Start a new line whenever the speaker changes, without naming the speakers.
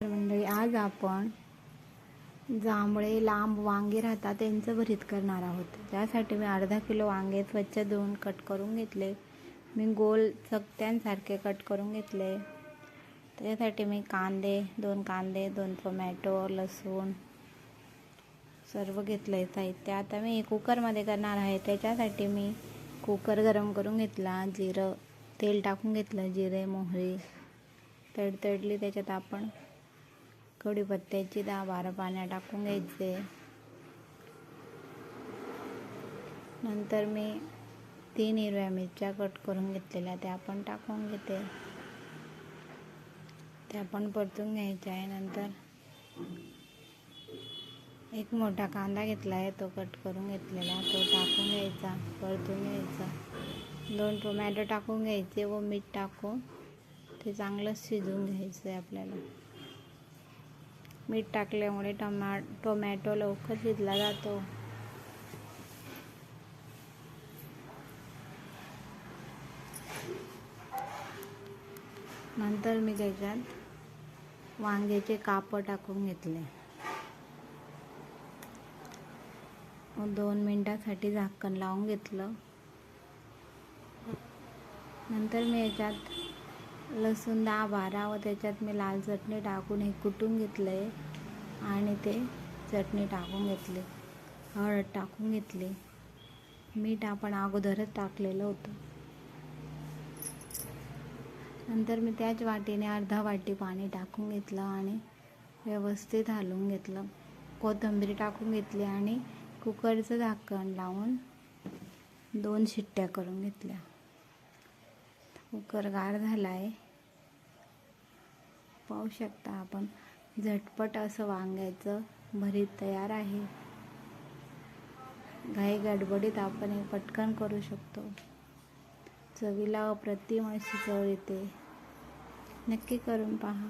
मंडळी आज आपण जांभळे लांब वांगे राहतात त्यांचं भरीत करणार आहोत. त्यासाठी मी अर्धा किलो वांगे स्वच्छ धुवून कट करून घेतले. मी गोल चकत्यांसारखे कट करून घेतले. त्यासाठी मी कांदे दोन कांदे दोन टोमॅटो लसूण सर्व घेतलं आहे साहित्य. आता मी कुकरमध्ये करणार आहे. त्याच्यासाठी मी कुकर गरम करून घेतला. जिरं तेल टाकून घेतलं. जिरे मोहरी तडतडली. त्याच्यात आपण कढीपत्त्याची दहा बारा पाण्या टाकून घ्यायचे. नंतर मी तीन हिरव्या मिरच्या कट करून घेतलेल्या त्या आपण टाकून घेते. त्या पण परतून घ्यायच्या आहे. नंतर एक मोठा कांदा घेतला आहे तो कट करून घेतलेला तो टाकून घ्यायचा परतून घ्यायचा. दोन टोमॅटो टाकून घ्यायचे व मीठ टाकून ते चांगलं शिजवून घ्यायचं आहे आपल्याला. मीठ टाकल्यामुळे टमा टोमॅटो लवकर शिजला जातो. नंतर मी त्याच्यात वांग्याचे काप टाकून घेतले. दोन मिनटासाठी झाकण लावून घेतलं. नंतर मी याच्यात लसूण दहा बारा व त्याच्यात मी लाल चटणी टाकून हे कुटून घेतलं आहे आणि ते चटणी टाकून घेतली. हळद टाकून घेतली. मीठ आपण अगोदरच टाकलेलं होतं. नंतर मी त्याच वाटीने अर्धा वाटी पाणी टाकून घेतलं आणि व्यवस्थित हलवून घेतलं. कोथिंबीर टाकून घेतली आणि कुकरचं झाकण लावून दोन शिट्ट्या करून घेतल्या. कुकर गार झाला आहे पाहू शकता आपण झटपट असं वांग्याचं भरीत तयार आहे. घाई गडबडीत आपण हे पटकन करू शकतो. चवीला अप्रतिम अशी चव येते. नक्की करून पहा.